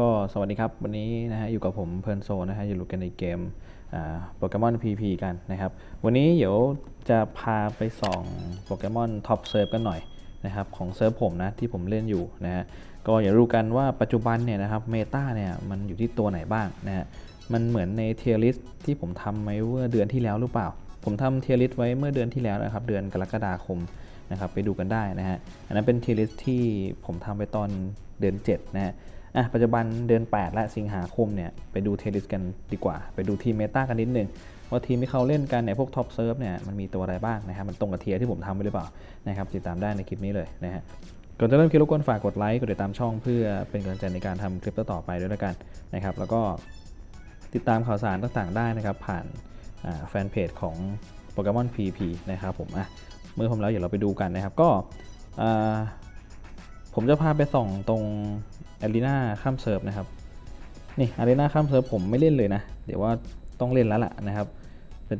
ก็สวัสดีครับ วันนี้นะฮะอยู่กับผมเพลินโซนะฮะอยู่กันในเกมโปเกมอน PP กันนะครับ วันนี้เดี๋ยวจะพาไปส่องโปเกมอนท็อปเซิร์ฟกันหน่อยนะครับของเซิร์ฟผมนะที่ผมเล่นอยู่นะฮะก็อย่ารู้กันว่าปัจจุบันเนี่ยนะครับเมตาเนี่ยมันอยู่ที่ตัวไหนบ้างนะฮะมันเหมือนในเทียริสที่ผมทำไว้เมื่อเดือนที่แล้วหรือเปล่า ผมทำเทียริสไว้เมื่อเดือนที่แล้วนะครับ เดือนกรกฎาคมนะครับไปดูกันได้นะฮะอันนั้นเป็นเทียริสที่ผมทำไปตอนเดือน7นะฮะ อะปัจจุบันเดือน 8 และสิงหาคมเนี่ยไปดูเทียริสกันดีกว่า ไปดูทีมเมตากันนิดนึงว่าทีมที่เขาเล่นกันในพวกท็อปเซิร์ฟเนี่ยมันมีตัวอะไรบ้างนะครับมันตรงกับเทียที่ผมทำไปหรือเปล่านะครับติดตามได้ในคลิปนี้เลยนะฮะก่อนจะเริ่มคลิปรบกวนฝากกดไลค์กดติดตามช่อง เพื่อเป็นกำลังใจในการทำคลิปต่อไปด้วยแล้วกันนะครับแล้วก็ติดตามข่าวสารต่างๆได้นะครับผ่านแฟนเพจของโปเกมอน PP นะครับผมอะเมื่อพร้อมแล้วเดี๋ยวเราไปดูกันนะครับก็ ผมจะพาไปส่องตรงแอรีนาข้ามเซิร์ฟนะครับ นี่อารีนาข้ามเซิร์ฟผมไม่เล่นเลยนะ เดี๋ยวว่าต้องเล่นแล้วล่ะนะครับ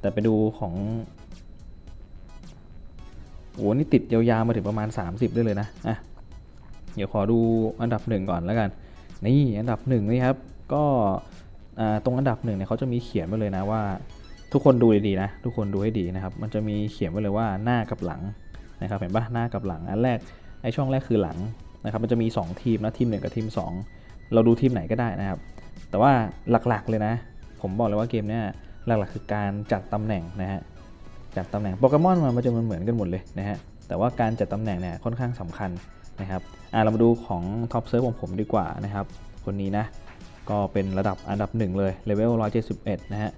แต่ไปดูของโอ้นี่ติดยาวๆมาถึงประมาณ 30 ได้เลยนะอะเดี๋ยวขอดูอันดับหนึ่งก่อนแล้วกัน นี่อันดับหนึ่งนี่ครับ ก็อ่าตรงอันดับหนึ่งเนี่ยเขาจะมีเขียนไว้เลยนะว่า ทุกคนดูดีๆนะ ทุกคนดูให้ดีนะครับ มันจะมีเขียนไว้เลยว่าหน้ากับหลังนะครับ เห็นปะหน้ากับหลังอันแรก ไอช่องแรกคือหลังนะครับมันจะมี 2 ทีมนะทีม 1 กับทีม 2 เราดูทีมไหนก็ได้นะครับ แต่ว่าหลักๆเลยนะ ผมบอกเลยว่าเกมเนี้ยหลักๆคือการจัดตำแหน่งนะฮะจัดตำแหน่งโปเกมอนมันจะมันเหมือนกันหมดเลยนะฮะแต่ว่าการจัดตำแหน่งเนี่ยค่อนข้างสำคัญนะครับอะเรามาดูของท็อปเซิร์ฟของผมดีกว่านะครับคนนี้นะก็เป็นระดับอันดับหนึ่งเลยเลเวล171 นะฮะ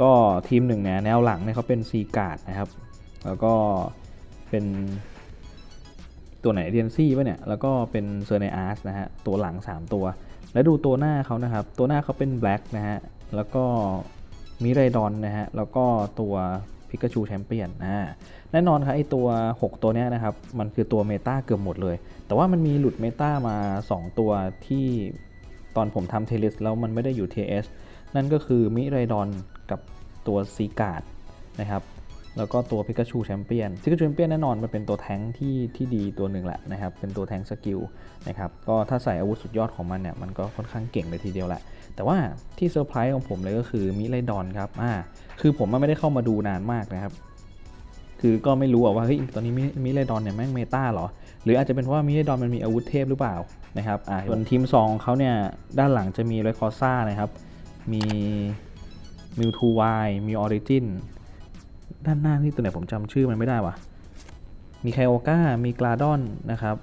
ก็ทีมหนึ่งเนี่ยแนวหลังเนี่ยเขาเป็นซีการ์ดนะครับ แล้วก็เป็น ตัวไหนเดียนซี่ป่ะเนี่ย แล้วก็เป็นเซอร์ไนอาร์สนะฮะ ตัวหลัง 3 ตัว แล้วดูตัวหน้าเขานะครับ ตัวหน้าเขาเป็นแบล็กนะฮะ แล้วก็มิไรดอนนะฮะ แล้วก็ตัวพิกาชูแชมเปี้ยนนะแน่นอนครับไอตัว 6 ตัวเนี้ยนะครับ มันคือตัวเมตาเกือบหมดเลย แต่ว่ามันมีหลุดเมตามา 2 ตัวที่ตอนผมทำเทเลสแล้วมันไม่ได้อยู่ TS นั่นก็คือมิไรดอนกับตัวซีการ์ดนะครับ แล้วก็ตัวพิกาชูแชมเปี้ยนพิกาชูแชมเปี้ยนแน่นอนมันเป็นตัวแท้งที่ที่ดีตัวหนึ่งแหละนะครับ เป็นตัวแท้งสกิลนะครับ ก็ถ้าใส่อาวุธสุดยอดของมันเนี่ย มันก็ค่อนข้างเก่งเลยทีเดียวแหละ แต่ว่าที่เซอร์ไพรส์ของผมเลยก็คือมิไรดอนครับ อ่า คือผมไม่ได้เข้ามาดูนานมากนะครับ คือก็ไม่รู้ว่าเฮ้ย ตอนนี้มิไรดอนเนี่ยแม่งเมตาหรอ หรืออาจจะเป็นเพราะว่ามิไรดอนมันมีอาวุธเทพหรือเปล่านะครับ อ่าส่วนทีม2ของเขาเนี่ย ด้านหลังจะมีเรคอซ่านะครับ มีมิวทูวมีออริจิน ด้านหน้าที่ตัวไหนผมจำชื่อมันไม่ได้วะมีไคโอก้า มีกลาดอนนะครับ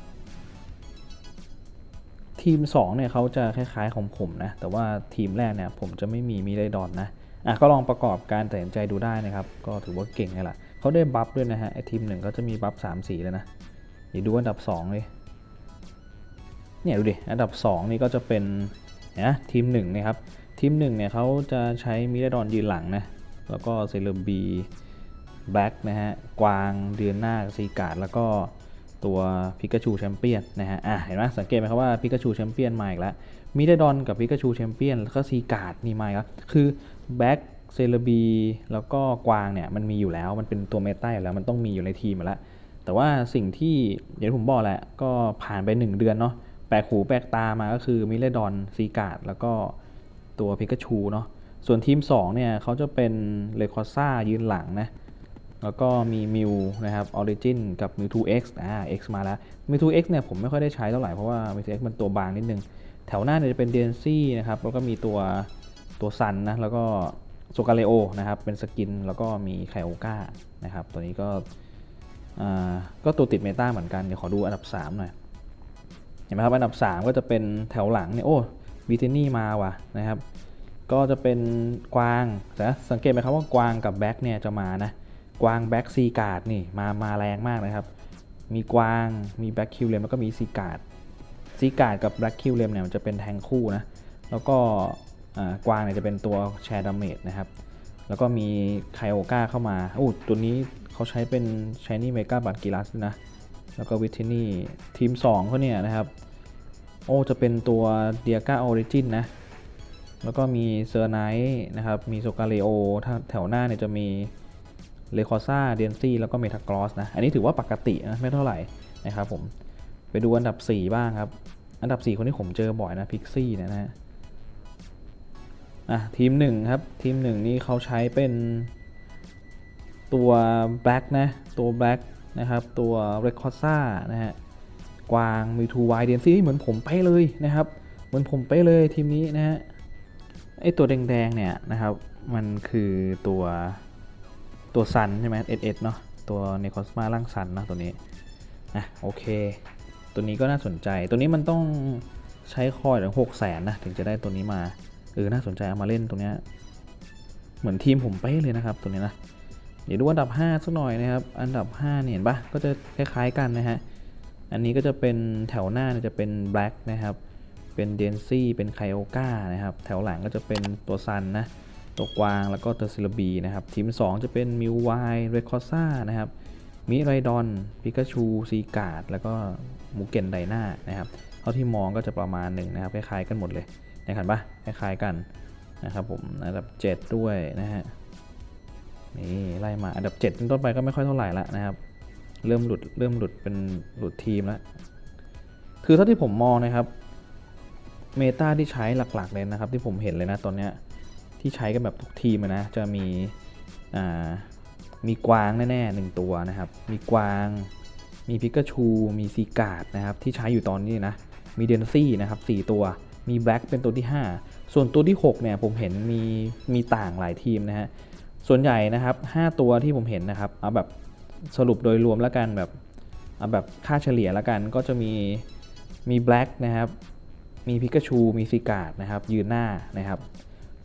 ทีม 2 เนี่ยเขาจะคล้ายๆของผมนะ แต่ว่าทีมแรกเนี่ยผมจะไม่มีมีไรดอนนะอะก็ลองประกอบการตัดสินใจดูได้นะครับ ก็ถือว่าเก่งเลยล่ะเขาได้บัฟด้วยนะฮะไอทีมหนึ่งก็จะมีบัฟ3สีเลยนะเดี๋ยวดูอันดับ 2 เลย เนี่ยดูดิ อันดับ 2 นี่ก็จะเป็นนะทีม1นะครับ ทีม1เนี่ยเขาจะใช้มิไรดอนยืนหลังนะ แล้วก็เซเลบี แบล็กนะฮะ กวางเดือนหน้าซีการ์ดแล้วก็ตัวพิกาชูแชมเปี้ยนนะฮะ อะเห็นไหมสังเกตไหมครับว่าพิกาชูแชมเปี้ยนมาอีกแล้วมิเดดอนกับพิกาชูแชมเปี้ยนแล้วก็ซีการ์ดนี่มาอีกแล้วคือแบล็กเซเลบีแล้วก็กวางเนี่ยมันมีอยู่แล้วมันเป็นตัวเมตาอยู่แล้วมันต้องมีอยู่ในทีมมาแล้ว แต่ว่าสิ่งที่อย่างที่ผมบอกแหละก็ผ่านไป 1 เดือนเนาะแปลกหูแปลกตามาก็คือมิเลดอนซีการ์ดแล้วก็ตัวพิกาชูเนาะส่วนทีม 2 เนี่ยเขาจะเป็นเลคอซ่ายืนหลังนะ แล้วก็มีมิวนะครับออริจินกับมิวทู X อ่า X มาแล้วมิวทู X เนี่ยผมไม่ค่อยได้ใช้เท่าไหร่เพราะว่ามิวทู X มันตัวบางนิดนึง แถวหน้าเนี่ยจะเป็นเดนซี่นะครับแล้วก็มีตัวตัวซันนะแล้วก็โซกาเลโอนะครับเป็นสกินแล้วก็มีไคโอก้านะครับตัวนี้ก็อ่าก็ตัวติดเมตาเหมือนกัน เดี๋ยวขอดูอันดับ 3 หน่อย เห็นไหมครับ อันดับ 3 ก็จะเป็นแถวหลังเนี่ย โอ้วิทินี่มาว่ะนะครับ ก็จะเป็นกวางนะสังเกตไหมครับว่ากวางกับแบ็กเนี่ยจะมานะ กวางแบ็กซีการ์ดนี่มามาแรงมากนะครับ มีกวางมีแบ็กคิวเลมแล้วก็มีซีการ์ดซีการ์ดกับแบ็กคิวเลมเนี่ยมันจะเป็นแทงคู่นะแล้วก็กวางเนี่ยจะเป็นตัวแชร์ดาเมจนะครับ แล้วก็มีไคโอก้าเข้ามาโอ้ตัวนี้เขาใช้เป็นชายนี่เมกาบัตกิลัสนะ แล้วก็วิทินี่ทีม 2เขาเนี่ยนะครับ โอ้จะเป็นตัวเดียก้าออริจินนะ แล้วก็มีเซอร์ไนท์นะครับ มีโซกาเลโอแถวหน้าเนี่ยจะมี เลคอซ่าเดนซี่แล้วก็เมทากรอสนะ อันนี้ถือว่าปกตินะ ไม่เท่าไหร่นะครับผม ไปดูอันดับ 4 บ้างครับ อันดับ 4 คนที่ผมเจอบ่อยนะพิกซี่เนี่ยนะฮะอะทีมหนึ่งครับ ทีมหนึ่งนี่เขาใช้เป็นตัวแบล็กนะ ตัวแบล็กนะครับ ตัวเรคคอซ่านะฮะ กวางมีทูไวเดนซี่เหมือนผมไปเลยนะครับ เหมือนผมไปเลยทีมนี้นะฮะ ไอตัวแดงๆเนี่ยนะครับ มันคือตัว ตัวซันใช่ไหมเอเอเนาะตัวเนคอสมาล่างซันนะตัวนี้นะโอเค ตัวนี้ก็น่าสนใจตัวนี้มันต้องใช้คอยถึงหกแสนนะถึงจะได้ตัวนี้มาเออน่าสนใจเอามาเล่นตรงเนี้ยเหมือนทีมผมเป๊ะเลยนะครับตัวนี้นะเดี๋ยวดูอันดับ 5 สักหน่อยนะครับ อันดับ5เนี่ยเห็นปะก็จะคล้ายๆกันนะฮะ อันนี้ก็จะเป็นแถวหน้าจะเป็น Black นะครับ เป็นเดนซี่ เป็นไคโอกานะครับ แถวหลังก็จะเป็นตัวซันนะ ตัวกวางแล้วก็เตอร์ซิลบีนะครับ ทีม 2 จะเป็นมิวไวเรคอซ่านะครับมิไรดอนปิกาชูซีกาดแล้วก็มูเกนไดนานะครับเท่าที่มองก็จะประมาณหนึ่งนะครับคล้ายๆกันหมดเลยนะครับปะคล้ายๆกันนะครับผมอันดับ 7 ด้วยนะฮะนี่ไล่มาอันดับ7เป็นต้นไปก็ไม่ค่อยเท่าไหร่ละนะครับ เริ่มหลุดเริ่มหลุดเป็นหลุดทีมแล้วคือเท่าที่ผมมองนะครับเมตาที่ใช้หลักๆเลยนะครับที่ผมเห็นเลยนะตอนเนี้ย ที่ใช้กันแบบทุกทีมนะจะมีมีกวางแน่ๆหนึ่งตัวนะครับ มีกวางมีพิกาชูมีซีกาดนะครับที่ใช้อยู่ตอนนี้นะ มีเดนซี่นะครับ4ตัว มีแบล็กเป็นตัวที่ 5 ส่วนตัวที่ 6 เนี่ยผมเห็นมีมีต่างหลายทีมนะฮะ ส่วนใหญ่นะครับ 5 ตัวที่ผมเห็นนะครับ เอาแบบสรุปโดยรวมแล้วกันแบบเอาแบบค่าเฉลี่ยแล้วกันก็จะมีมีแบล็กนะครับ มีพิกาชู มีซีกาดนะครับยืนหน้านะครับ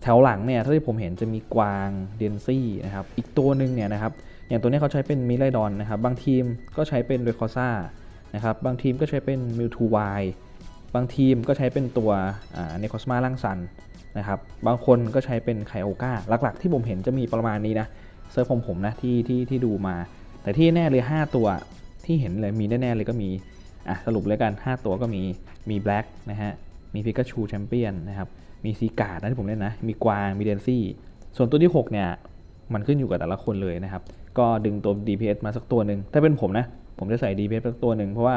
แถวหลังเนี่ยเท่าที่ผมเห็นจะมีกวางเดนซี่นะครับ อีกตัวหนึ่งเนี่ยนะครับ อย่างตัวนี้เขาใช้เป็นมิไรดอนนะครับ บางทีมก็ใช้เป็นเรคอซ่านะครับ บางทีมก็ใช้เป็นมิวทูไวบางทีมก็ใช้เป็นตัวเนคอสมาล่างซันนะครับ บางคนก็ใช้เป็นไคโอกาหลักๆ ที่ผมเห็นจะมีประมาณนี้นะเซิร์ฟผมผมนะที่ที่ที่ดูมา แต่ที่แน่เลย 5 ตัวที่เห็นเลยมีแน่ๆเลยก็มี อะสรุปเลยกัน 5 ตัวก็มีมีแบล็กนะฮะ มีพิกาชูแชมเปี้ยนนะครับ มีซีการ์ดนะที่ผมเล่นนะ มีกวาง มีเดนซี่ ส่วนตัวที่ 6 เนี่ย มันขึ้นอยู่กับแต่ละคนเลยนะครับ ก็ดึงตัว DPS มาสักตัวหนึ่ง ถ้าเป็นผมนะ ผมจะใส่ DPS สักตัวหนึ่งเพราะว่า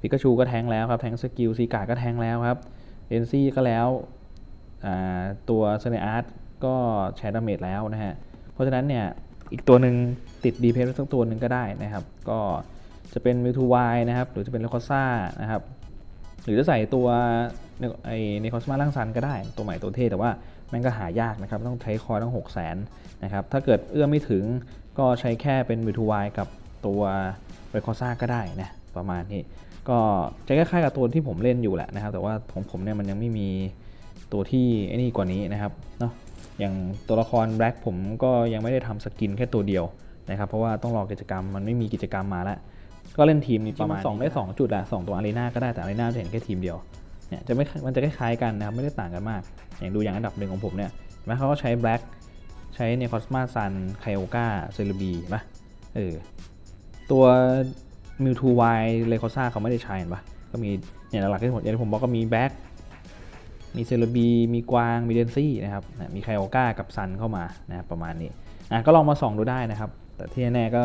พิกาชูก็แทงแล้วครับ แทงสกิล ซีการ์ดก็แทงแล้วครับ เดนซี่ก็แล้ว ตัวเซเนอาร์ตก็แชร์ดาเมจแล้วนะฮะ เพราะฉะนั้นเนี่ยอีกตัวหนึ่งติด DPS สักตัวหนึ่งก็ได้นะครับ ก็จะเป็นมิวทูไวนะครับ หรือจะเป็นเลคอซ่านะครับ หรือจะใส่ตัวไอในคอสมาล่างซันก็ได้ตัวใหม่ตัวเท่แต่ว่ามันก็หายากนะครับ ต้องใช้คอยต้อง 6 0 0 0 0นนะครับถ้าเกิดเอื้อมไม่ถึงก็ใช้แค่เป็นวิทูไวกับตัวเรคอซ่าก็ได้นะประมาณนี้ ก็จะคล้ายๆกับตัวที่ผมเล่นอยู่แหละนะครับ แต่ว่าของผมเนี่ยมันยังไม่มีตัวที่ไอ้นี่กว่านี้นะครับเนาะอย่างตัวละครแบล็กผมก็ยังไม่ได้ทำสกินแค่ตัวเดียวนะครับเพราะว่าต้องรอกิจกรรมมันไม่มีกิจกรรมมาแล้ว ก็เล่นทีมนี้ประมาณ2ได้2จุดอะ2ตัวอารีนาก็ได้แต่อารีนาจะเห็นแค่ทีมเดียวเนี่ยจะไม่มันจะคล้ายๆกันนะครับไม่ได้ต่างกันมาก อย่างดูอย่างอันดับหนึ่งของผมเนี่ยแม้เขาก็ใช้แบล็กใช้เนคอสมาซันไคโอกาเซเลบีป่ะเออตัวมิวทูไวเลคอซ่าเขาไม่ได้ใช้เห็นปะก็มีเนี่ยหลักๆที่ผมอย่างที่ผมบอกก็มีแบ็กมีเซเลบีมีกวางมีเดนซี่นะครับมีไคโอกากับซันเข้ามานะประมาณนี้อะก็ลองมาส่องดูได้นะครับ แต่ที่แน่ก็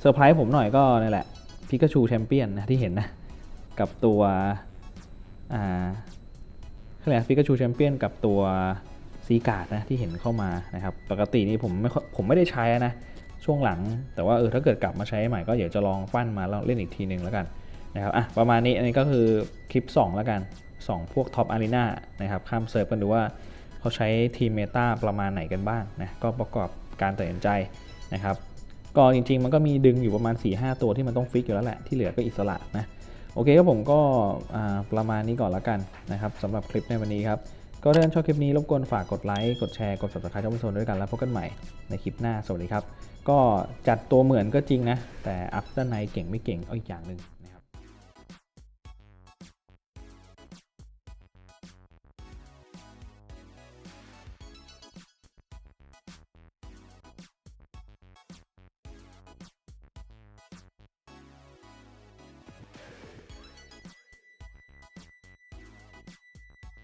เซอร์ไพรส์ผมหน่อยก็นี่แหละ พิกาชูแชมเปี้ยนนะที่เห็นนะ กับตัวอ่าเรียกพิกาชูแชมเปี้ยนกับตัวซีการ์ดนะที่เห็นเข้ามานะครับปกตินี่ผมไม่ผมไม่ได้ใช้นะช่วงหลัง แต่ว่าเออถ้าเกิดกลับมาใช้ใหม่ก็เดี๋ยวจะลองปั้นมาเล่นอีกทีหนึ่งแล้วกันนะครับอะประมาณนี้อันนี้ก็คือคลิป 2 แล้วกัน 2 พวกท็อปอารีนานะครับข้ามเซิร์ฟกันดูว่าเขาใช้ทีมเมตาประมาณไหนกันบ้างนะก็ประกอบการตัดสินใจนะครับ ก็จริง ๆ มันก็มีดึงอยู่ประมาณ 4-5 ตัวที่มันต้องฟิกอยู่แล้วแหละที่เหลือก็อิสระนะโอเคก็ผมก็ประมาณนี้ก่อนละกันนะครับสำหรับคลิปในวันนี้ครับ ก็ถ้าชอบคลิปนี้รบกวนฝากกดไลค์กดแชร์กด subscribe ช่องชนด้วยกันแล้วพบกันใหม่ในคลิปหน้าสวัสดีครับ ก็จัดตัวเหมือนก็จริงนะ แต่อัพด้านในเก่งไม่เก่งเอาอีกอย่างหนึ่ง